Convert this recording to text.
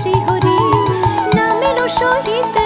শ্রীহরি নামের সহিত